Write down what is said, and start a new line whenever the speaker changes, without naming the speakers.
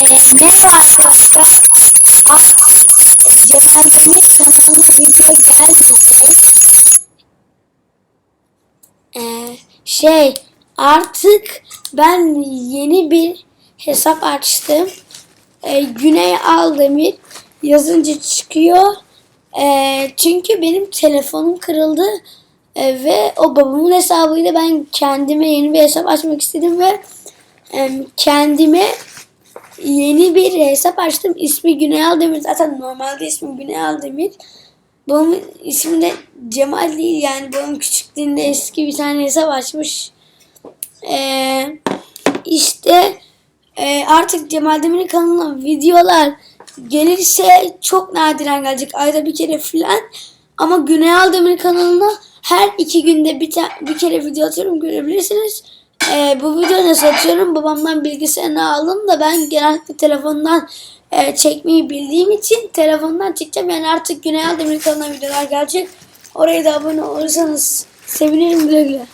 Artık Cemal Demir kanalına video gelmeyecek. Ee, şey artık ben yeni bir hesap açtım. Ee, Güney Aldemir yazınca çıkıyor. Ee, çünkü benim telefonum kırıldı. Ee, ve o babamın hesabıyla ben kendime yeni bir hesap açmak istedim ve em, kendime yeni bir hesap açtım. İsmi Güney Aldemir. Zaten normalde ismi Güney Aldemir. Babamın ismi de Cemal değil yani babam küçüklüğünde eski bir tane hesap açmış. Ee, işte e, artık Cemal Demir'in kanalına videolar gelirse çok nadiren gelecek. Ayda bir kere falan. Ama Güney Aldemir kanalına her iki günde bir, bir kere video atıyorum görebilirsiniz. Ee, bu videoyu nasıl atıyorum? Babamdan bilgisayarını aldım da ben genellikle telefondan e, çekmeyi bildiğim için telefondan çekeceğim. Yani artık Güney Aldemir kanalına videolar gelecek. Oraya da abone olursanız sevinirim güle güle.